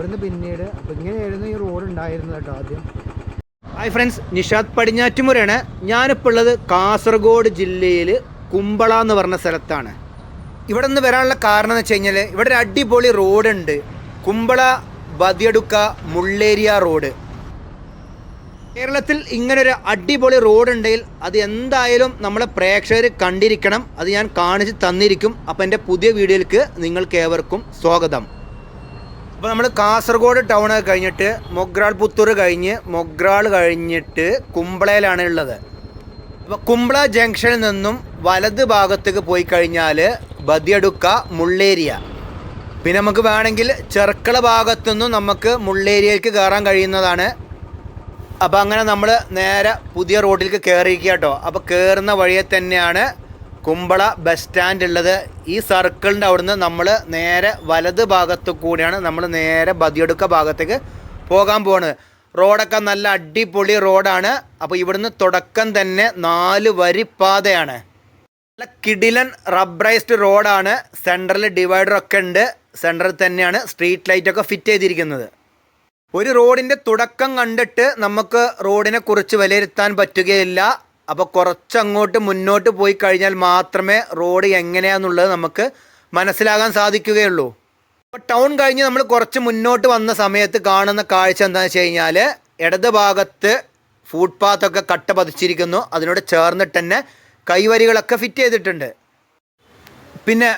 ഇവിടുന്ന് പിന്നീട് അപ്പോൾ ഇങ്ങനെയായിരുന്നു ഈ റോഡ് ഉണ്ടായിരുന്നത് കേട്ടോ ആദ്യം. ഹായ് ഫ്രണ്ട്സ് നിഷാദ് പടിഞ്ഞാറ്റുമുറയാണ് ഞാനിപ്പോൾ ഉള്ളത് കാസർഗോഡ് ജില്ലയിൽ കുമ്പള എന്ന് പറഞ്ഞ സ്ഥലത്താണ്. ഇവിടെ നിന്ന് വരാനുള്ള കാരണം എന്ന് വെച്ച് കഴിഞ്ഞാൽ ഇവിടെ ഒരു അടിപൊളി റോഡുണ്ട് കുമ്പള ബദിയടുക്ക മുള്ളേരിയ റോഡ് കേരളത്തിൽ ഇങ്ങനൊരു അടിപൊളി റോഡ് ഉണ്ടെങ്കിൽ അത് എന്തായാലും നമ്മളെ പ്രേക്ഷകർ കണ്ടിരിക്കണം. അത് ഞാൻ കാണിച്ച് തന്നിരിക്കും. അപ്പം എന്റെ പുതിയ വീഡിയോയിലേക്ക് നിങ്ങൾക്ക് ഏവർക്കും സ്വാഗതം. അപ്പോൾ നമ്മൾ കാസർഗോഡ് ടൗൺ കഴിഞ്ഞിട്ട് മൊഗ്രാൾ പുത്തൂർ കഴിഞ്ഞ് മൊഗ്രാൾ കഴിഞ്ഞിട്ട് കുമ്പളയിലാണ് ഉള്ളത്. അപ്പോൾ കുമ്പള ജംഗ്ഷനിൽ നിന്നും വലത് ഭാഗത്തേക്ക് പോയി കഴിഞ്ഞാൽ ബദിയടുക്ക മുള്ളേരിയ. പിന്നെ നമുക്ക് വേണമെങ്കിൽ ചെർക്കള ഭാഗത്തുനിന്നും നമുക്ക് മുള്ളേരിയയിലേക്ക് കയറാൻ കഴിയുന്നതാണ്. അപ്പോൾ അങ്ങനെ നമ്മൾ നേരെ പുതിയ റോഡിലേക്ക് കയറിയിരിക്കുക കേട്ടോ അപ്പോൾ കയറുന്ന വഴിയെ തന്നെയാണ് കുമ്പള ബസ് സ്റ്റാൻഡ് ഉള്ളത്. ഈ സർക്കിളിന്റെ അവിടുന്ന് നമ്മൾ നേരെ വലത് ഭാഗത്തു കൂടിയാണ് നമ്മൾ നേരെ ബതിയെടുക്ക ഭാഗത്തേക്ക് പോകാൻ പോകുന്നത് റോഡൊക്കെ നല്ല അടിപൊളി റോഡാണ്. അപ്പോൾ ഇവിടുന്ന് തുടക്കം തന്നെ നാല് വരി പാതയാണ്. നല്ല കിടിലൻ റബ്ബറൈസ്ഡ് റോഡാണ്. സെന്ററിൽ ഡിവൈഡറൊക്കെ ഉണ്ട്. സെന്ററിൽ തന്നെയാണ് സ്ട്രീറ്റ് ലൈറ്റൊക്കെ ഫിറ്റ് ചെയ്തിരിക്കുന്നത്. ഒരു റോഡിന്റെ തുടക്കം കണ്ടിട്ട് നമുക്ക് റോഡിനെ കുറിച്ച് വിലയിരുത്താൻ പറ്റുകയില്ല. അപ്പോൾ കുറച്ചങ്ങോട്ട് മുന്നോട്ട് പോയി കഴിഞ്ഞാൽ മാത്രമേ റോഡ് എങ്ങനെയാണെന്നുള്ളത് നമുക്ക് മനസ്സിലാകാൻ സാധിക്കുകയുള്ളൂ. അപ്പോൾ ടൗൺ കഴിഞ്ഞ് നമ്മൾ കുറച്ച് മുന്നോട്ട് വന്ന സമയത്ത് കാണുന്ന കാഴ്ച എന്താണെന്ന് വെച്ച് കഴിഞ്ഞാൽ ഇടത് ഭാഗത്ത് ഫുട്പാത്തൊക്കെ കട്ട പതിച്ചിരിക്കുന്നു. അതിനോട് ചേർന്നിട്ട് തന്നെ കൈവരികളൊക്കെ ഫിറ്റ് ചെയ്തിട്ടുണ്ട്. പിന്നെ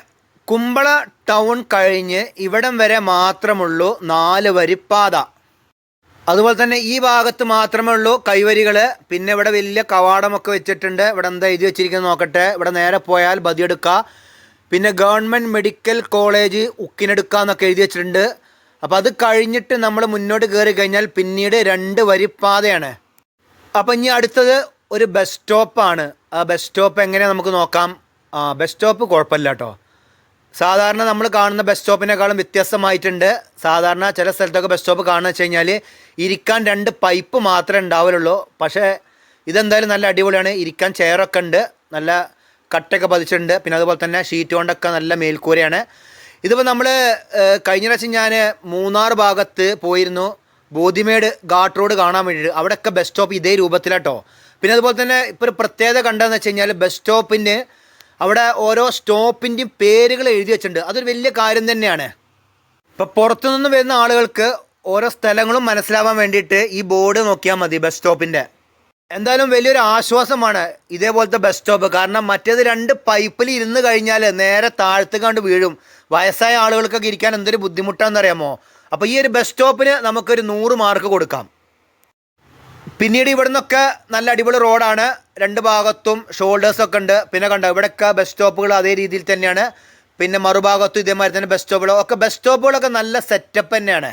കുമ്പള ടൗൺ കഴിഞ്ഞ് ഇവിടം വരെ മാത്രമുള്ളൂ നാല് വരിപ്പാത. അതുപോലെ തന്നെ ഈ ഭാഗത്ത് മാത്രമേ ഉള്ളൂ കൈവരികൾ പിന്നെ ഇവിടെ വലിയ കവാടമൊക്കെ വെച്ചിട്ടുണ്ട്. ഇവിടെ എന്താ എഴുതി വെച്ചിരിക്കുന്നത് നോക്കട്ടെ. ഇവിടെ നേരെ പോയാൽ ബദിയെടുക്കുക പിന്നെ ഗവൺമെന്റ് മെഡിക്കൽ കോളേജ് ഉക്കിനെടുക്കുക എന്നൊക്കെ എഴുതി വെച്ചിട്ടുണ്ട്. അപ്പോൾ അത് കഴിഞ്ഞിട്ട് നമ്മൾ മുന്നോട്ട് കയറി കഴിഞ്ഞാൽ പിന്നീട് രണ്ട് വരിപ്പാതയാണ്. അപ്പോൾ ഇനി അടുത്തത് ഒരു ബസ് സ്റ്റോപ്പാണ്. ആ ബസ് സ്റ്റോപ്പ് എങ്ങനെയാണ് നമുക്ക് നോക്കാം. ആ ബസ് സ്റ്റോപ്പ് കുഴപ്പമില്ല കേട്ടോ. സാധാരണ നമ്മൾ കാണുന്ന ബസ് സ്റ്റോപ്പിനേക്കാളും വ്യത്യസ്തമായിട്ടുണ്ട്. സാധാരണ ചില സ്ഥലത്തൊക്കെ ബസ് സ്റ്റോപ്പ് കാണുക വെച്ച് കഴിഞ്ഞാൽ ഇരിക്കാൻ രണ്ട് പൈപ്പ് മാത്രമേ ഉണ്ടാവുള്ളൂ പക്ഷേ ഇതെന്തായാലും നല്ല അടിപൊളിയാണ്. ഇരിക്കാൻ ചെയറൊക്കെ ഉണ്ട്. നല്ല കട്ടൊക്കെ പതിച്ചിട്ടുണ്ട്. പിന്നെ അതുപോലെ തന്നെ ഷീറ്റ് കൊണ്ടൊക്കെ നല്ല മേൽക്കൂരയാണ്. ഇതിപ്പോൾ നമ്മൾ കഴിഞ്ഞ പ്രാവശ്യം ഞാൻ മൂന്നാർ ഭാഗത്ത് പോയിരുന്നു. ബോധിമേട് ഘാട്ട് റോഡ് കാണാൻ വേണ്ടിയിട്ട്. അവിടെയൊക്കെ ബസ് സ്റ്റോപ്പ് ഇതേ രൂപത്തിലാട്ടോ. പിന്നെ അതുപോലെ തന്നെ ഇപ്പോൾ ഒരു പ്രത്യേകത കണ്ടതെന്ന് വെച്ച് കഴിഞ്ഞാൽ ബസ് സ്റ്റോപ്പിന് അവിടെ ഓരോ സ്റ്റോപ്പിന്റെയും പേരുകൾ എഴുതി വെച്ചിട്ടുണ്ട്. അതൊരു വലിയ കാര്യം തന്നെയാണ്. ഇപ്പോൾ പുറത്തുനിന്ന് വരുന്ന ആളുകൾക്ക് ഓരോ സ്ഥലങ്ങളും മനസ്സിലാവാൻ വേണ്ടിയിട്ട് ഈ ബോർഡ് നോക്കിയാൽ മതി ബസ് സ്റ്റോപ്പിന്റെ എന്തായാലും വലിയൊരു ആശ്വാസമാണ് ഇതേപോലത്തെ ബസ് സ്റ്റോപ്പ്. കാരണം മറ്റേത് രണ്ട് പൈപ്പിൽ ഇരുന്ന് കഴിഞ്ഞാൽ നേരെ താഴ്ത്ത് കണ്ട് വീഴും. വയസ്സായ ആളുകൾക്കൊക്കെ ഇരിക്കാൻ എന്തൊരു ബുദ്ധിമുട്ടാണെന്നറിയാമോ? അപ്പോൾ ഈ ഒരു ബസ് സ്റ്റോപ്പിന് നമുക്കൊരു നൂറ് മാർക്ക് കൊടുക്കാം. പിന്നീട് ഇവിടുന്നൊക്കെ നല്ല അടിപൊളി റോഡാണ്. രണ്ട് ഭാഗത്തും ഷോൾഡേഴ്സ് ഒക്കെ ഉണ്ട്. പിന്നെ കണ്ടോ ഇവിടെയൊക്കെ ബസ് സ്റ്റോപ്പുകൾ അതേ രീതിയിൽ തന്നെയാണ്. പിന്നെ മറുഭാഗത്തും ഇതേമാതിരി തന്നെ ബസ് സ്റ്റോപ്പുകൾ ഒക്കെ ബസ് സ്റ്റോപ്പുകളൊക്കെ നല്ല സെറ്റപ്പ് തന്നെയാണ്.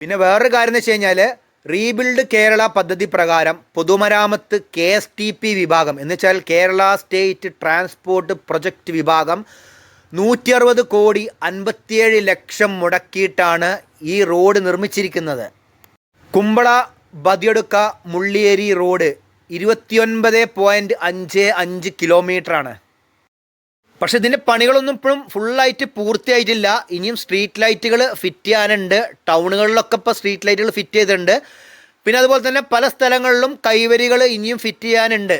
പിന്നെ വേറൊരു കാര്യം എന്ന് വെച്ച് കഴിഞ്ഞാൽ റീബിൽഡ് കേരള പദ്ധതി പ്രകാരം പൊതുമരാമത്ത് കെ എസ് ടി പി വിഭാഗം എന്ന് വെച്ചാൽ കേരള സ്റ്റേറ്റ് ട്രാൻസ്പോർട്ട് പ്രൊജക്റ്റ് വിഭാഗം നൂറ്റി അറുപത് കോടി അൻപത്തിയേഴ് ലക്ഷം മുടക്കിയിട്ടാണ് ഈ റോഡ് നിർമ്മിച്ചിരിക്കുന്നത്. കുമ്പള ബദിയടുക്ക മുള്ളിയേരി റോഡ് ഇരുപത്തിയൊൻപത് പോയിന്റ് അഞ്ച് അഞ്ച് കിലോമീറ്ററാണ് പക്ഷെ ഇതിന്റെ പണികളൊന്നും ഇപ്പോഴും ഫുള്ളായിട്ട് പൂർത്തിയായിട്ടില്ല. ഇനിയും സ്ട്രീറ്റ് ലൈറ്റുകൾ ഫിറ്റ് ചെയ്യാനുണ്ട്. ടൗണുകളിലൊക്കെ ഇപ്പോൾ സ്ട്രീറ്റ് ലൈറ്റുകൾ ഫിറ്റ് ചെയ്തിട്ടുണ്ട്. പിന്നെ അതുപോലെ തന്നെ പല സ്ഥലങ്ങളിലും കൈവരികൾ ഇനിയും ഫിറ്റ് ചെയ്യാനുണ്ട്.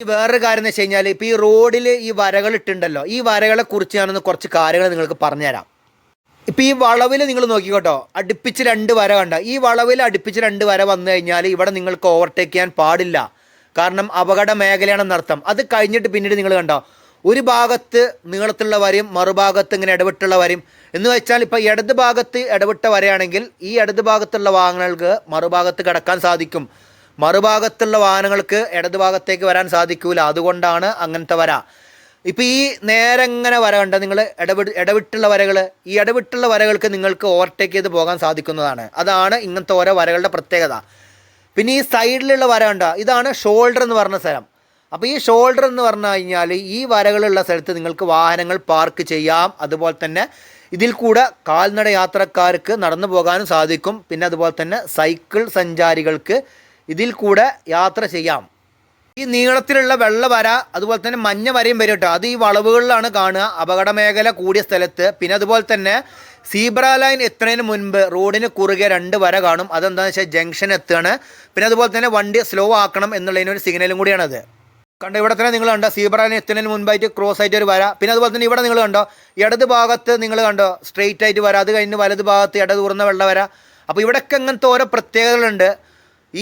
വേറൊരു കാര്യം എന്ന് വെച്ച് കഴിഞ്ഞാൽ ഇപ്പോൾ ഈ റോഡിൽ ഈ വരകൾ ഇട്ടുണ്ടല്ലോ ഈ വരകളെക്കുറിച്ച് ഞാനൊന്ന് കുറച്ച് കാര്യങ്ങൾ നിങ്ങൾക്ക് പറഞ്ഞുതരാം. ഇപ്പോൾ ഈ വളവിൽ നിങ്ങൾ നോക്കിക്കോട്ടോ. അടുപ്പിച്ച് രണ്ട് വര കണ്ട. ഈ വളവിൽ അടുപ്പിച്ച് രണ്ട് വര വന്നു കഴിഞ്ഞാൽ ഇവിടെ നിങ്ങൾക്ക് ഓവർടേക്ക് ചെയ്യാൻ പാടില്ല. കാരണം അപകട മേഖലയാണെന്നർത്ഥം അത് കഴിഞ്ഞിട്ട് പിന്നീട് നിങ്ങൾ കണ്ടോ. ഒരു ഭാഗത്ത് നീളത്തുള്ള വരയും മറുഭാഗത്ത് ഇങ്ങനെ ഇടവിട്ടുള്ള വരയും. എന്ന് വെച്ചാൽ ഇപ്പോൾ ഇടത് ഭാഗത്ത് ഇടവിട്ട വരയാണെങ്കിൽ ഈ ഇടത് ഭാഗത്തുള്ള വാഹനങ്ങൾക്ക് മറുഭാഗത്ത് കിടക്കാൻ സാധിക്കും. മറുഭാഗത്തുള്ള വാഹനങ്ങൾക്ക് ഇടത് ഭാഗത്തേക്ക് വരാൻ സാധിക്കൂല. അതുകൊണ്ടാണ് അങ്ങനത്തെ വര. ഇപ്പോൾ ഈ നേരെ ഇങ്ങനെ വര കണ്ട നിങ്ങൾ ഇടവി ഇടവിട്ടുള്ള വരകൾ ഈ ഇടവിട്ടുള്ള വരകൾക്ക് നിങ്ങൾക്ക് ഓവർടേക്ക് ചെയ്ത് പോകാൻ സാധിക്കുന്നതാണ്. അതാണ് ഇങ്ങനത്തെ ഓരോ വരകളുടെ പ്രത്യേകത. പിന്നെ ഈ സൈഡിലുള്ള വര കണ്ട? ഇതാണ് ഷോൾഡർ എന്ന് പറഞ്ഞ സ്ഥലം. അപ്പോൾ ഈ ഷോൾഡർ എന്ന് പറഞ്ഞു കഴിഞ്ഞാൽ ഈ വരകളുള്ള സ്ഥലത്ത് നിങ്ങൾക്ക് വാഹനങ്ങൾ പാർക്ക് ചെയ്യാം. അതുപോലെ തന്നെ ഇതിൽ കൂടെ കാൽനട യാത്രക്കാർക്ക് നടന്നു പോകാനും സാധിക്കും. പിന്നെ അതുപോലെ തന്നെ സൈക്കിൾ സഞ്ചാരികൾക്ക് ഇതിൽ കൂടെ യാത്ര ചെയ്യാം. ഈ നീളത്തിലുള്ള വെള്ള വര അതുപോലെ തന്നെ മഞ്ഞ വരയും വരും കേട്ടോ. അത് ഈ വളവുകളിലാണ് കാണുക. അപകട മേഖല കൂടിയ സ്ഥലത്ത്. പിന്നെ അതുപോലെ തന്നെ സീബ്ര ലൈൻ എത്തുന്നതിന് മുൻപ് റോഡിന് കുറുകെ രണ്ട് വര കാണും. അതെന്താണെന്ന് വെച്ചാൽ ജംഗ്ഷൻ എത്തുകയാണ്. പിന്നെ അതുപോലെ തന്നെ വണ്ടി സ്ലോ ആക്കണം എന്നുള്ളതിനൊരു സിഗ്നലും കൂടിയാണത്. കണ്ടോ ഇവിടെ തന്നെ നിങ്ങൾ കണ്ടോ ലൈൻ എത്തുന്നതിന് മുൻപായിട്ട് ക്രോസ് ആയിട്ട് ഒരു വര. പിന്നെ അതുപോലെ തന്നെ ഇവിടെ നിങ്ങൾ കണ്ടോ ഇടത് ഭാഗത്ത് നിങ്ങൾ കണ്ടോ സ്ട്രെയിറ്റ് ആയിട്ട് വര. അത് കഴിഞ്ഞ് വലത് ഭാഗത്ത് ഇടത് വെള്ള വര അപ്പോൾ ഇവിടെയൊക്കെ അങ്ങനത്തെ ഓരോ പ്രത്യേകതകളുണ്ട്.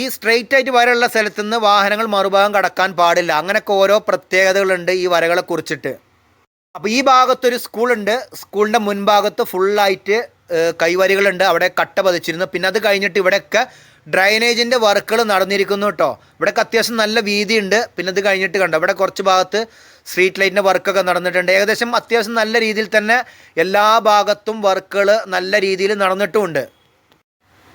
ഈ സ്ട്രെയിറ്റ് ആയിട്ട് വരയുള്ള സ്ഥലത്ത് നിന്ന് വാഹനങ്ങൾ മറുഭാഗം കടക്കാൻ പാടില്ല. അങ്ങനെയൊക്കെ ഓരോ പ്രത്യേകതകളുണ്ട് ഈ വരകളെ കുറിച്ചിട്ട്. അപ്പോൾ ഈ ഭാഗത്തൊരു സ്കൂളുണ്ട്. സ്കൂളിന്റെ മുൻഭാഗത്ത് ഫുള്ളായിട്ട് കൈവരികളുണ്ട്. അവിടെ കട്ട പതിച്ചിരുന്നു. പിന്നെ അത് കഴിഞ്ഞിട്ട് ഇവിടെയൊക്കെ ഡ്രൈനേജിന്റെ വർക്കുകൾ നടന്നിരിക്കുന്നു കേട്ടോ ഇവിടെയൊക്കെ അത്യാവശ്യം നല്ല വീതിയുണ്ട്. പിന്നെ അത് കഴിഞ്ഞിട്ട് കണ്ടോ ഇവിടെ കുറച്ച് ഭാഗത്ത് സ്ട്രീറ്റ് ലൈറ്റിന്റെ വർക്കൊക്കെ നടന്നിട്ടുണ്ട്. ഏകദേശം അത്യാവശ്യം നല്ല രീതിയിൽ തന്നെ എല്ലാ ഭാഗത്തും വർക്കുകൾ നല്ല രീതിയിൽ നടന്നിട്ടുമുണ്ട്.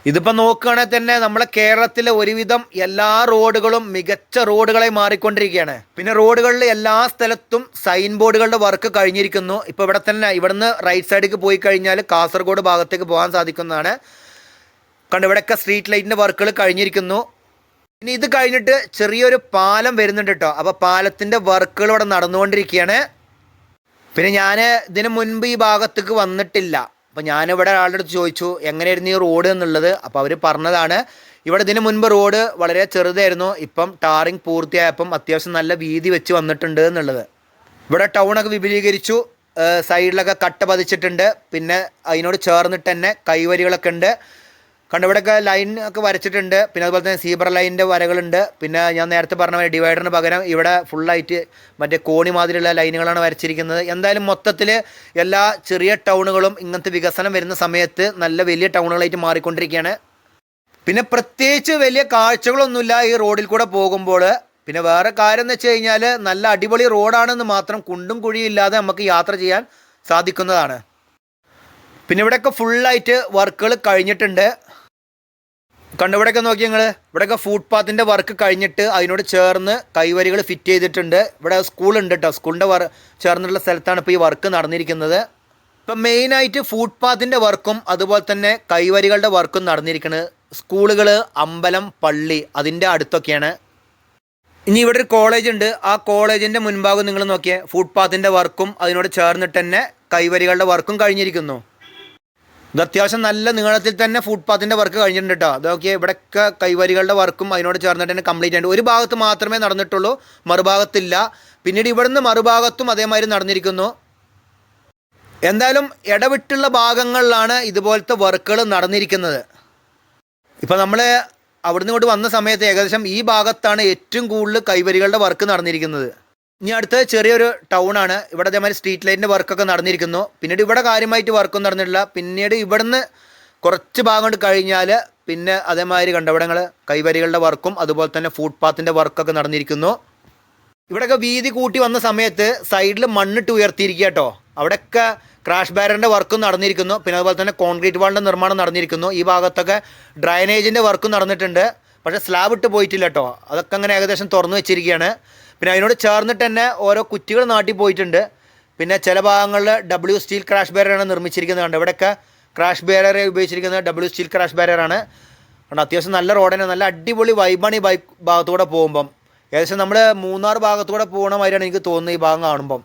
ഇതിപ്പോൾ നോക്കുകയാണെങ്കിൽ തന്നെ നമ്മളെ കേരളത്തിലെ ഒരുവിധം എല്ലാ റോഡുകളും മികച്ച റോഡുകളായി മാറിക്കൊണ്ടിരിക്കുകയാണ്. പിന്നെ റോഡുകളിൽ എല്ലാ സ്ഥലത്തും സൈൻ ബോർഡുകളുടെ വർക്ക് കഴിഞ്ഞിരിക്കുന്നു. ഇപ്പോൾ ഇവിടെ തന്നെ ഇവിടുന്ന് റൈറ്റ് സൈഡിലേക്ക് പോയി കഴിഞ്ഞാൽ കാസർഗോഡ് ഭാഗത്തേക്ക് പോകാൻ സാധിക്കുന്നതാണ്. കണ്ട് ഇവിടെയൊക്കെ സ്ട്രീറ്റ് ലൈറ്റിന്റെ വർക്കുകൾ കഴിഞ്ഞിരിക്കുന്നു. ഇനി ഇത് കഴിഞ്ഞിട്ട് ചെറിയൊരു പാലം വരുന്നുണ്ട് കേട്ടോ. അപ്പോൾ പാലത്തിന്റെ വർക്കുകൾ ഇവിടെ നടന്നുകൊണ്ടിരിക്കുകയാണ്. പിന്നെ ഞാൻ ഇതിനു മുൻപ് ഈ ഭാഗത്തേക്ക് വന്നിട്ടില്ല. അപ്പോൾ ഞാനിവിടെ ആളുടെ അടുത്ത് ചോദിച്ചു എങ്ങനെയായിരുന്നു ഈ റോഡ് എന്നുള്ളത്? അപ്പോൾ അവർ പറഞ്ഞതാണ് ഇവിടെ ഇതിന് മുൻപ് റോഡ് വളരെ ചെറുതായിരുന്നു ഇപ്പം ടാറിങ് പൂർത്തിയായപ്പം അത്യാവശ്യം നല്ല വീതി വെച്ച് വന്നിട്ടുണ്ട് എന്നുള്ളത്. ഇവിടെ ടൗണൊക്കെ വിപുലീകരിച്ചു സൈഡിലൊക്കെ കട്ട പതിച്ചിട്ടുണ്ട് പിന്നെ അതിനോട് ചേർന്നിട്ട് തന്നെ കൈവരികളൊക്കെ ഉണ്ട്. കണ്ട ഇവിടെയൊക്കെ ലൈൻ ഒക്കെ വരച്ചിട്ടുണ്ട്. പിന്നെ അതുപോലെ തന്നെ സീബ്ര ലൈനിന്റെ വരകളുണ്ട്. പിന്നെ ഞാൻ നേരത്തെ പറഞ്ഞ പോലെ ഡിവൈഡറിന് പകരം ഇവിടെ ഫുള്ളായിട്ട് മറ്റേ കോണി മാതിരിയുള്ള ലൈനുകളാണ് വരച്ചിരിക്കുന്നത്. എന്തായാലും മൊത്തത്തിൽ എല്ലാ ചെറിയ ടൗണുകളും ഇങ്ങനത്തെ വികസനം വരുന്ന സമയത്ത് നല്ല വലിയ ടൗണുകളായിട്ട് മാറിക്കൊണ്ടിരിക്കുകയാണ്. പിന്നെ പ്രത്യേകിച്ച് വലിയ കാഴ്ചകളൊന്നുമില്ല ഈ റോഡിൽ കൂടെ പോകുമ്പോൾ. പിന്നെ വേറെ കാര്യം എന്ന് വെച്ച് കഴിഞ്ഞാൽ നല്ല അടിപൊളി റോഡാണെന്ന് മാത്രം കുണ്ടും കുഴിയില്ലാതെ നമുക്ക് യാത്ര ചെയ്യാൻ സാധിക്കുന്നതാണ്. പിന്നെ ഇവിടെയൊക്കെ ഫുള്ളായിട്ട് വർക്കുകൾ കഴിഞ്ഞിട്ടുണ്ട്. കണ്ടു ഇവിടെയൊക്കെ നോക്കി ഞങ്ങൾ ഇവിടെയൊക്കെ ഫുട്പാത്തിന്റെ വർക്ക് കഴിഞ്ഞിട്ട് അതിനോട് ചേർന്ന് കൈവരികൾ ഫിറ്റ് ചെയ്തിട്ടുണ്ട്. ഇവിടെ സ്കൂളുണ്ട് കേട്ടോ സ്കൂളിന്റെ വർ ചേർന്നുള്ള സ്ഥലത്താണ് ഇപ്പോൾ ഈ വർക്ക് നടന്നിരിക്കുന്നത്. ഇപ്പം മെയിനായിട്ട് ഫുട്പാത്തിന്റെ വർക്കും അതുപോലെ തന്നെ കൈവരികളുടെ വർക്കും നടന്നിരിക്കുന്നത് സ്കൂളുകൾ അമ്പലം പള്ളി അതിന്റെ അടുത്തൊക്കെയാണ്. ഇനി ഇവിടെ ഒരു കോളേജ് ഉണ്ട്. ആ കോളേജിന്റെ മുൻഭാഗം നിങ്ങൾ നോക്കിയേ ഫുട്പാത്തിന്റെ വർക്കും അതിനോട് ചേർന്നിട്ട് തന്നെ കൈവരികളുടെ വർക്കും കഴിഞ്ഞിരിക്കുന്നു. ഇത് അത്യാവശ്യം നല്ല നീളത്തിൽ തന്നെ ഫുട്പാത്തിന്റെ വർക്ക് കഴിഞ്ഞിട്ടുണ്ട് കേട്ടോ അതൊക്കെ ഇവിടെയൊക്കെ കൈവരികളുടെ വർക്കും അതിനോട് ചേർന്നിട്ട് തന്നെ കംപ്ലീറ്റ് ആയിട്ട് ഒരു ഭാഗത്ത് മാത്രമേ നടന്നിട്ടുള്ളൂ മറുഭാഗത്തില്ല. പിന്നീട് ഇവിടുന്ന് മറുഭാഗത്തും അതേമാതിരി നടന്നിരിക്കുന്നു. എന്തായാലും ഇടവിട്ടുള്ള ഭാഗങ്ങളിലാണ് ഇതുപോലത്തെ വർക്കുകൾ നടന്നിരിക്കുന്നത്. ഇപ്പം നമ്മൾ അവിടുന്ന് ഇങ്ങോട്ട് വന്ന സമയത്ത് ഏകദേശം ഈ ഭാഗത്താണ് ഏറ്റവും കൂടുതൽ കൈവരികളുടെ വർക്ക് നടന്നിരിക്കുന്നത്. ഇനി അടുത്ത ചെറിയൊരു ടൗൺ ആണ്. ഇവിടെ അതേമാതിരി സ്ട്രീറ്റ് ലൈറ്റിന്റെ വർക്കൊക്കെ നടന്നിരിക്കുന്നു. പിന്നീട് ഇവിടെ കാര്യമായിട്ട് വർക്കൊന്നും നടന്നിട്ടില്ല. പിന്നീട് ഇവിടുന്ന് കുറച്ച് ഭാഗം കൊണ്ട് കഴിഞ്ഞാൽ പിന്നെ അതേമാതിരി കണ്ടവിടങ്ങൾ കൈവരികളുടെ വർക്കും അതുപോലെ തന്നെ ഫുട്പാത്തിന്റെ വർക്കൊക്കെ നടന്നിരിക്കുന്നു. ഇവിടെയൊക്കെ വീതി കൂട്ടി വന്ന സമയത്ത് സൈഡിൽ മണ്ണിട്ട് ഉയർത്തിയിരിക്കുക കേട്ടോ. അവിടെയൊക്കെ ക്രാഷ് ബാരറിന്റെ വർക്കും നടന്നിരിക്കുന്നു. പിന്നെ അതുപോലെ തന്നെ കോൺക്രീറ്റ് വാളിന്റെ നിർമ്മാണം നടന്നിരിക്കുന്നു. ഈ ഭാഗത്തൊക്കെ ഡ്രൈനേജിന്റെ വർക്കും നടന്നിട്ടുണ്ട്. പക്ഷേ സ്ലാബ് ഇട്ട് പോയിട്ടില്ല കേട്ടോ. അതൊക്കെ അങ്ങനെ ഏകദേശം തുറന്നു വെച്ചിരിക്കുകയാണ്. പിന്നെ അതിനോട് ചേർന്നിട്ട് തന്നെ ഓരോ കുറ്റികൾ നാട്ടി പോയിട്ടുണ്ട്. പിന്നെ ചില ഭാഗങ്ങളിൽ ഡബ്ല്യു സ്റ്റീൽ ക്രാഷ് ബാരറാണ് നിർമ്മിച്ചിരിക്കുന്നത് കണ്ട്? ഇവിടെയൊക്കെ ക്രാഷ് ബാരറെ ഉപയോഗിച്ചിരിക്കുന്നത് ഡബ്ല്യു സ്റ്റീൽ ക്രാഷ് ബാരറാണ് കാരണം അത്യാവശ്യം നല്ല റോഡിന് നല്ല അടിപൊളി വൈബാണ് ഈ ബൈക്ക് ഭാഗത്തൂടെ പോകുമ്പം. ഏകദേശം നമ്മൾ മൂന്നാർ ഭാഗത്തൂടെ പോകണ മാതിരിയാണ് എനിക്ക് തോന്നുന്നത് ഈ ഭാഗം കാണുമ്പം.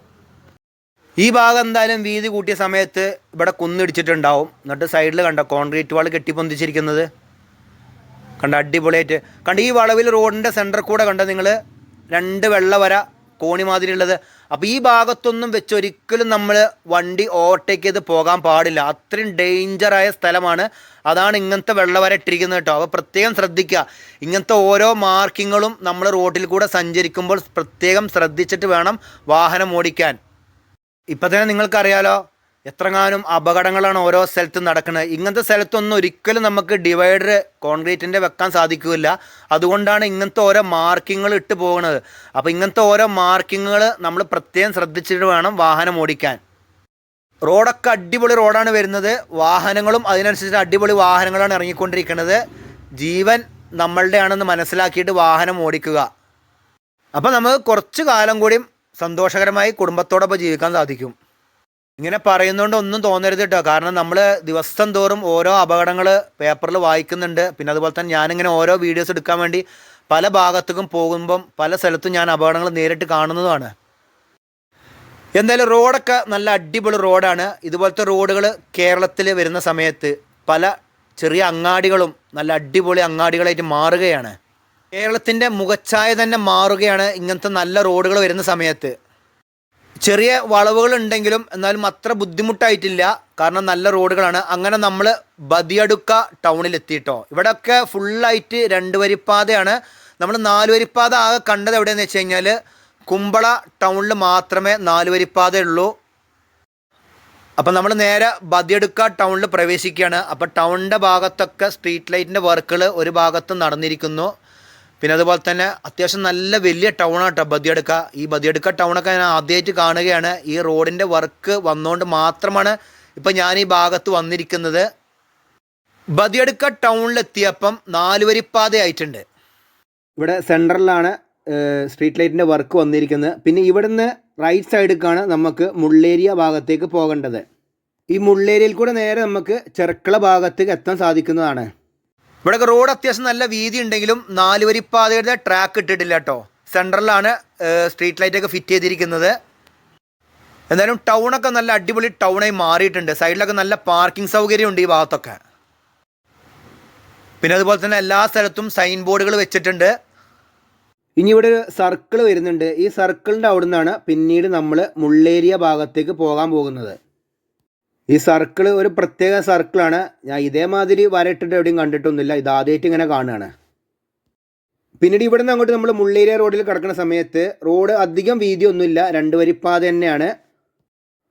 ഈ ഭാഗം എന്തായാലും വീതി കൂട്ടിയ സമയത്ത് ഇവിടെ കുന്നിടിച്ചിട്ടുണ്ടാവും. എന്നിട്ട് സൈഡിൽ കണ്ട? കോൺക്രീറ്റ് വാൾ കെട്ടിപ്പൊന്തിച്ചിരിക്കുന്നത്. കണ്ട? അടിപൊളിയായിട്ട്. കണ്ട? ഈ വളവിൽ റോഡിന്റെ സെന്റർ കൂടെ കണ്ട നിങ്ങൾ രണ്ട് വെള്ള വര കോണി മാതിരിയുള്ളത്. അപ്പോൾ ഈ ഭാഗത്തൊന്നും വെച്ച് ഒരിക്കലും നമ്മൾ വണ്ടി ഓവർടേക്ക് ചെയ്ത് പോകാൻ പാടില്ല. അത്രയും ഡേഞ്ചറായ സ്ഥലമാണ്. അതാണ് ഇങ്ങനത്തെ വെള്ളവര ഇട്ടിരിക്കുന്നത് കേട്ടോ. അപ്പോൾ പ്രത്യേകം ശ്രദ്ധിക്കുക. ഇങ്ങനത്തെ ഓരോ മാർക്കിങ്ങുകളും നമ്മൾ റോഡിൽ കൂടെ സഞ്ചരിക്കുമ്പോൾ പ്രത്യേകം ശ്രദ്ധിച്ചിട്ട് വേണം വാഹനം ഓടിക്കാൻ. ഇപ്പം തന്നെ നിങ്ങൾക്കറിയാലോ എത്രങ്ങാനും അപകടങ്ങളാണ് ഓരോ സ്ഥലത്തും നടക്കുന്നത്. ഇങ്ങനത്തെ സ്ഥലത്തൊന്നും ഒരിക്കലും നമുക്ക് ഡിവൈഡർ കോൺക്രീറ്റിന്റെ വെക്കാൻ സാധിക്കില്ല. അതുകൊണ്ടാണ് ഇങ്ങനത്തെ ഓരോ മാർക്കിങ്ങൾ ഇട്ട് പോകുന്നത്. അപ്പോൾ ഇങ്ങനത്തെ ഓരോ മാർക്കിങ്ങുകൾ നമ്മൾ പ്രത്യേകം ശ്രദ്ധിച്ചിട്ട് വേണം വാഹനം ഓടിക്കാൻ. റോഡൊക്കെ അടിപൊളി റോഡാണ് വരുന്നത്. വാഹനങ്ങളും അതിനനുസരിച്ച് അടിപൊളി വാഹനങ്ങളാണ് ഇറങ്ങിക്കൊണ്ടിരിക്കുന്നത്. ജീവൻ നമ്മളുടെ ആണെന്ന് മനസ്സിലാക്കിയിട്ട് വാഹനം ഓടിക്കുക. അപ്പോൾ നമുക്ക് കുറച്ച് കാലം കൂടിയും സന്തോഷകരമായി കുടുംബത്തോടൊപ്പം ജീവിക്കാൻ സാധിക്കും. ഇങ്ങനെ പറയുന്നതുകൊണ്ട് ഒന്നും തോന്നരുത് കേട്ടോ കാരണം നമ്മൾ ദിവസം തോറും ഓരോ അപകടങ്ങൾ പേപ്പറിൽ വായിക്കുന്നുണ്ട്. പിന്നെ അതുപോലെ തന്നെ ഞാനിങ്ങനെ ഓരോ വീഡിയോസ് എടുക്കാൻ വേണ്ടി പല ഭാഗത്തേക്കും പോകുമ്പം പല സ്ഥലത്തും ഞാൻ അപകടങ്ങൾ നേരിട്ട് കാണുന്നതുമാണ് എന്തായാലും റോഡൊക്കെ നല്ല അടിപൊളി റോഡാണ്. ഇതുപോലത്തെ റോഡുകൾ കേരളത്തിൽ വരുന്ന സമയത്ത് പല ചെറിയ അങ്ങാടികളും നല്ല അടിപൊളി അങ്ങാടികളായിട്ട് മാറുകയാണ്. കേരളത്തിന്റെ മുഖച്ഛായ തന്നെ മാറുകയാണ് ഇങ്ങനത്തെ നല്ല റോഡുകൾ വരുന്ന സമയത്ത്. ചെറിയ വളവുകൾ ഉണ്ടെങ്കിലും എന്നാലും അത്ര ബുദ്ധിമുട്ടായിട്ടില്ല. കാരണം നല്ല റോഡുകളാണ്. അങ്ങനെ നമ്മൾ ബദിയടുക്ക ടൗണിൽ എത്തിയിട്ടോ ഇവിടെയൊക്കെ ഫുള്ളായിട്ട് രണ്ട് വരിപ്പാതയാണ്. നമ്മൾ നാല് വരിപ്പാത ആകെ കണ്ടത് എവിടെയെന്ന് വെച്ച് കഴിഞ്ഞാൽ കുമ്പള ടൗണിൽ മാത്രമേ നാല് വരിപ്പാതയുള്ളൂ. അപ്പം നമ്മൾ നേരെ ബദിയടുക്ക ടൗണിൽ പ്രവേശിക്കുകയാണ്. അപ്പോൾ ടൗണിന്റെ ഭാഗത്തൊക്കെ സ്ട്രീറ്റ് ലൈറ്റിന്റെ വർക്കുകൾ ഒരു ഭാഗത്ത് നടന്നിരിക്കുന്നു. പിന്നെ അതുപോലെ തന്നെ അത്യാവശ്യം നല്ല വലിയ ടൗണാണ് കേട്ടോ ബദിയടുക്ക. ഈ ബദിയടുക്ക ടൗണൊക്കെ ഞാൻ ആദ്യമായിട്ട് കാണുകയാണ്. ഈ റോഡിന്റെ വർക്ക് വന്നുകൊണ്ട് മാത്രമാണ് ഇപ്പം ഞാൻ ഈ ഭാഗത്ത് വന്നിരിക്കുന്നത്. ബദിയടുക്ക ടൗണിലെത്തിയപ്പം നാലുവരിപ്പാതയായിട്ടുണ്ട് ഇവിടെ സെൻട്രലിലാണ് സ്ട്രീറ്റ് ലൈറ്റിന്റെ വർക്ക് വന്നിരിക്കുന്നത്. പിന്നെ ഇവിടുന്ന് റൈറ്റ് സൈഡിലേക്കാണ് നമുക്ക് മുള്ളേരിയ ഭാഗത്തേക്ക് പോകേണ്ടത്. ഈ മുള്ളേരിയയിൽ കൂടെ നേരെ നമുക്ക് ചെറുക്കള ഭാഗത്തേക്ക് എത്താൻ സാധിക്കുന്നതാണ്. ഇവിടെ റോഡ് അത്യാവശ്യം നല്ല വീതി ഉണ്ടെങ്കിലും നാലുവരിപ്പാതയുടെ ട്രാക്ക് ഇട്ടിട്ടില്ല കേട്ടോ സെൻട്രലിലാണ് സ്ട്രീറ്റ് ലൈറ്റൊക്കെ ഫിറ്റ് ചെയ്തിരിക്കുന്നത്. എന്തായാലും ടൗണൊക്കെ നല്ല അടിപൊളി ടൗണായി മാറിയിട്ടുണ്ട്. സൈഡിലൊക്കെ നല്ല പാർക്കിംഗ് സൗകര്യം ഉണ്ട് ഈ ഭാഗത്തൊക്കെ. പിന്നെ അതുപോലെ തന്നെ എല്ലാ സ്ഥലത്തും സൈൻ ബോർഡുകൾ വെച്ചിട്ടുണ്ട്. ഇനി ഇവിടെ ഒരു സർക്കിൾ വരുന്നുണ്ട്. ഈ സർക്കിളിന്റെ അവിടെ നിന്നാണ് പിന്നീട് നമ്മൾ മുള്ളേരിയ ഭാഗത്തേക്ക് പോകാൻ പോകുന്നത്. ഈ സർക്കിൾ ഒരു പ്രത്യേക സർക്കിളാണ്. ഞാൻ ഇതേമാതിരി വരയിട്ടിട്ട് എവിടെയും കണ്ടിട്ടൊന്നുമില്ല. ഇത് ആദ്യമായിട്ട് ഇങ്ങനെ കാണുകയാണ്. പിന്നീട് ഇവിടെ നിന്ന് അങ്ങോട്ട് നമ്മൾ മുള്ളേരിയ റോഡിൽ കിടക്കുന്ന സമയത്ത് റോഡ് അധികം വീതിയൊന്നുമില്ല. രണ്ട് വരിപ്പാത തന്നെയാണ്.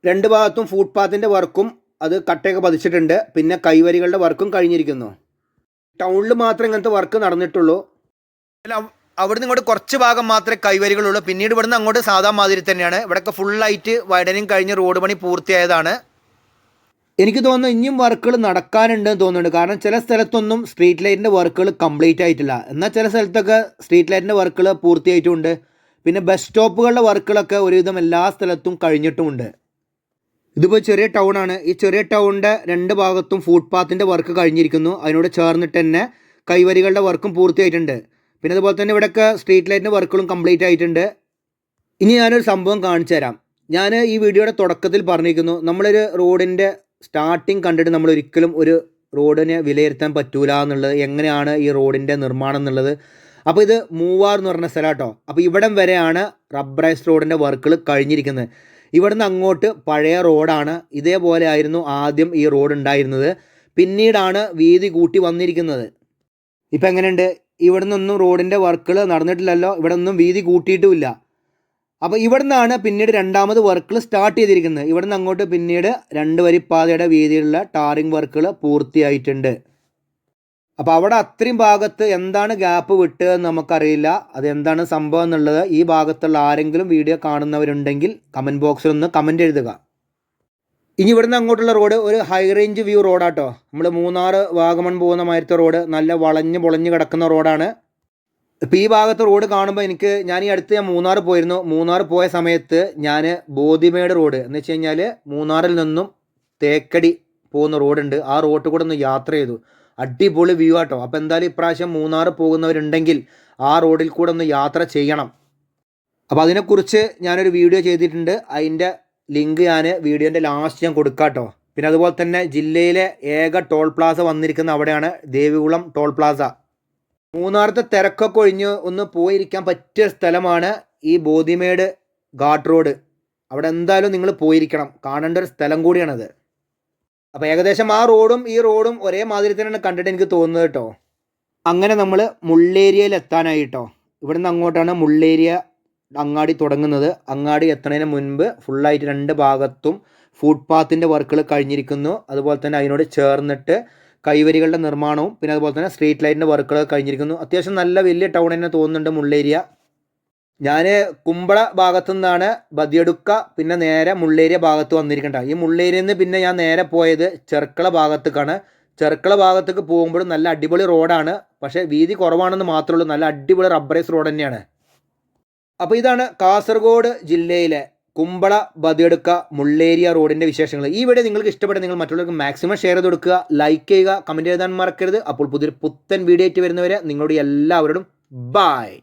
രണ്ട് ഭാഗത്തും ഫുട്പാത്തിന്റെ വർക്കും അത് കട്ടയൊക്കെ പതിച്ചിട്ടുണ്ട്. പിന്നെ കൈവരികളുടെ വർക്കും കഴിഞ്ഞിരിക്കുന്നു. ടൗണിൽ മാത്രമേ ഇങ്ങനത്തെ വർക്ക് നടന്നിട്ടുള്ളൂ. അവിടുന്ന് ഇങ്ങോട്ട് കുറച്ച് ഭാഗം മാത്രമേ കൈവരികളുള്ളൂ. പിന്നീട് ഇവിടുന്ന് അങ്ങോട്ട് സാധാ മാതിരി തന്നെയാണ്. ഇവിടെയൊക്കെ ഫുള്ളായിട്ട് വൈഡനിങ് കഴിഞ്ഞ് റോഡ് പണി പൂർത്തിയായതാണ്. എനിക്ക് തോന്നുന്നു ഇനിയും വർക്കുകൾ നടക്കാനുണ്ടെന്ന് തോന്നുന്നുണ്ട്. കാരണം ചില സ്ഥലത്തൊന്നും സ്ട്രീറ്റ് ലൈറ്റിന്റെ വർക്കുകൾ കംപ്ലീറ്റ് ആയിട്ടില്ല. എന്നാൽ ചില സ്ഥലത്തൊക്കെ സ്ട്രീറ്റ് ലൈറ്റിന്റെ വർക്കുകൾ പൂർത്തിയായിട്ടുമുണ്ട്. പിന്നെ ബസ് സ്റ്റോപ്പുകളുടെ വർക്കുകളൊക്കെ ഒരുവിധം എല്ലാ സ്ഥലത്തും കഴിഞ്ഞിട്ടുമുണ്ട്. ഇതിപ്പോൾ ചെറിയ ടൗൺ ആണ്. ഈ ചെറിയ ടൗണിന്റെ രണ്ട് ഭാഗത്തും ഫുട്പാത്തിന്റെ വർക്ക് കഴിഞ്ഞിരിക്കുന്നു. അതിനോട് ചേർന്നിട്ട് തന്നെ കൈവരികളുടെ വർക്കും പൂർത്തിയായിട്ടുണ്ട്. പിന്നെ അതുപോലെ തന്നെ ഇവിടെയൊക്കെ സ്ട്രീറ്റ് ലൈറ്റിന്റെ വർക്കുകളും കംപ്ലീറ്റ് ആയിട്ടുണ്ട്. ഇനി ഞാനൊരു സംഭവം കാണിച്ചു തരാം ഞാൻ ഈ വീഡിയോയുടെ തുടക്കത്തിൽ പറഞ്ഞിരിക്കുന്നു. നമ്മളൊരു റോഡിന്റെ സ്റ്റാർട്ടിങ് കണ്ടിട്ട് നമ്മൾ ഒരിക്കലും ഒരു റോഡിനെ വിലയിരുത്താൻ പറ്റൂല എന്നുള്ളത് എങ്ങനെയാണ് ഈ റോഡിന്റെ നിർമ്മാണം എന്നുള്ളത്. അപ്പോൾ ഇത് മൂവാർ എന്ന് പറഞ്ഞ സ്ഥലം കേട്ടോ. അപ്പോൾ ഇവിടം വരെയാണ് റബ്ബറൈസ് റോഡിന്റെ വർക്കുകൾ കഴിഞ്ഞിരിക്കുന്നത്. ഇവിടുന്ന് അങ്ങോട്ട് പഴയ റോഡാണ്. ഇതേപോലെ ആയിരുന്നു ആദ്യം ഈ റോഡ് ഉണ്ടായിരുന്നത്. പിന്നീടാണ് വീതി കൂട്ടി വന്നിരിക്കുന്നത്. ഇപ്പം എങ്ങനെയുണ്ട്? ഇവിടെ നിന്നൊന്നും റോഡിന്റെ വർക്കുകൾ നടന്നിട്ടില്ലല്ലോ. ഇവിടെ ഒന്നും വീതി കൂട്ടിയിട്ടുമില്ല അപ്പോൾ ഇവിടെ നിന്നാണ് പിന്നീട് രണ്ടാമത് വർക്കുകൾ സ്റ്റാർട്ട് ചെയ്തിരിക്കുന്നത്. ഇവിടെ നിന്ന് അങ്ങോട്ട് പിന്നീട് രണ്ട് വരിപ്പാതയുടെ വീതിയിലുള്ള ടാറിംഗ് വർക്കുകൾ പൂർത്തിയായിട്ടുണ്ട്. അപ്പോൾ അവിടെ അത്രയും ഭാഗത്ത് എന്താണ് ഗ്യാപ്പ് വിട്ടതെന്ന് നമുക്കറിയില്ല. അത് എന്താണ് സംഭവം എന്നുള്ളത് ഈ ഭാഗത്തുള്ള ആരെങ്കിലും വീഡിയോ കാണുന്നവരുണ്ടെങ്കിൽ കമന്റ് ബോക്സിൽ ഒന്ന് കമന്റ് എഴുതുക. ഇനി ഇവിടുന്ന് അങ്ങോട്ടുള്ള റോഡ് ഒരു ഹൈ റേഞ്ച് വ്യൂ റോഡാട്ടോ നമ്മൾ മൂന്നാർ വാഗമൺ പോകുന്ന മാതിരത്തെ റോഡ് നല്ല വളഞ്ഞ് പൊളഞ്ഞ് കിടക്കുന്ന റോഡാണ് ഇപ്പോൾ ഈ ഭാഗത്ത് റോഡ് കാണുമ്പോൾ എനിക്ക് ഞാൻ ഈ അടുത്ത് ഞാൻ മൂന്നാർ പോയിരുന്നു. മൂന്നാർ പോയ സമയത്ത് ഞാൻ ബോധിമേട് റോഡ് എന്ന് വെച്ച് കഴിഞ്ഞാൽ മൂന്നാറിൽ നിന്നും തേക്കടി പോകുന്ന റോഡുണ്ട്. ആ റോഡ് കൂടെ ഒന്ന് യാത്ര ചെയ്തു. അടിപൊളി വ്യൂ ആട്ടോ. അപ്പോൾ എന്തായാലും ഇപ്രാവശ്യം മൂന്നാർ പോകുന്നവരുണ്ടെങ്കിൽ ആ റോഡിൽ കൂടെ ഒന്ന് യാത്ര ചെയ്യണം. അപ്പോൾ അതിനെക്കുറിച്ച് ഞാനൊരു വീഡിയോ ചെയ്തിട്ടുണ്ട്. അതിന്റെ ലിങ്ക് ഞാൻ വീഡിയോന്റെ ലാസ്റ്റ് ഞാൻ കൊടുക്കാട്ടോ. പിന്നെ അതുപോലെ തന്നെ ജില്ലയിലെ ഏക ടോൾ പ്ലാസ വന്നിരിക്കുന്ന അവിടെയാണ്. ദേവികുളം ടോൾ പ്ലാസ മൂന്നാറത്തെ തിരക്കൊക്കെ ഒഴിഞ്ഞ് ഒന്ന് പോയിരിക്കാൻ പറ്റിയ സ്ഥലമാണ് ഈ ബോധിമേട് ഘാട്ട് റോഡ്. അവിടെ എന്തായാലും നിങ്ങൾ പോയിരിക്കണം. കാണേണ്ട ഒരു സ്ഥലം കൂടിയാണത്. അപ്പോൾ ഏകദേശം ആ റോഡും ഈ റോഡും ഒരേ മാതിരി തന്നെയാണ് കണ്ടിട്ട് എനിക്ക് തോന്നുന്നത് കേട്ടോ. അങ്ങനെ നമ്മൾ മുള്ളേരിയയിൽ എത്താനായിട്ടോ. ഇവിടുന്ന് അങ്ങോട്ടാണ് മുള്ളേരിയ അങ്ങാടി തുടങ്ങുന്നത്. അങ്ങാടി എത്തുന്നതിന് മുൻപ് ഫുള്ളായിട്ട് രണ്ട് ഭാഗത്തും ഫുട്പാത്തിന്റെ വർക്കുകൾ കഴിഞ്ഞിരിക്കുന്നു. അതുപോലെ തന്നെ അതിനോട് ചേർന്നിട്ട് കൈവരികളുടെ നിർമ്മാണവും പിന്നെ അതുപോലെ തന്നെ സ്ട്രീറ്റ് ലൈറ്റിന്റെ വർക്കുകളൊക്കെ കഴിഞ്ഞിരിക്കുന്നു. അത്യാവശ്യം നല്ല വലിയ ടൗൺ തന്നെ തോന്നുന്നുണ്ട് മുള്ളേരിയ. ഞാൻ കുമ്പള ഭാഗത്തു നിന്നാണ് ബദിയടുക്ക പിന്നെ നേരെ മുള്ളേരിയ ഭാഗത്ത് വന്നിരിക്കണ്ട ഈ മുള്ളേരിയിൽ നിന്ന് പിന്നെ ഞാൻ നേരെ പോയത് ചെർക്കള ഭാഗത്തേക്കാണ്. ചെർക്കള ഭാഗത്തേക്ക് പോകുമ്പോഴും നല്ല അടിപൊളി റോഡാണ് പക്ഷേ വീതി കുറവാണെന്ന് മാത്രമേ ഉള്ളൂ. നല്ല അടിപൊളി റബ്ബറൈസ് റോഡ് തന്നെയാണ്. അപ്പോൾ ഇതാണ് കാസർഗോഡ് ജില്ലയിലെ കുമ്പള ബതിയെടുക്ക മുള്ളേരിയ റോഡിന്റെ വിശേഷങ്ങൾ. ഈ വീഡിയോ നിങ്ങൾക്ക് ഇഷ്ടപ്പെട്ട നിങ്ങൾ മറ്റുള്ളവർക്ക് മാക്സിമം ഷെയർ ചെയ്ത് കൊടുക്കുക ലൈക്ക് ചെയ്യുക കമന്റ് എഴുതാൻ മറക്കരുത്. അപ്പോൾ പുതിയൊരു പുത്തൻ വീഡിയോ ആയിട്ട് വരുന്നവരെ നിങ്ങളോട് എല്ലാവരോടും ബായ്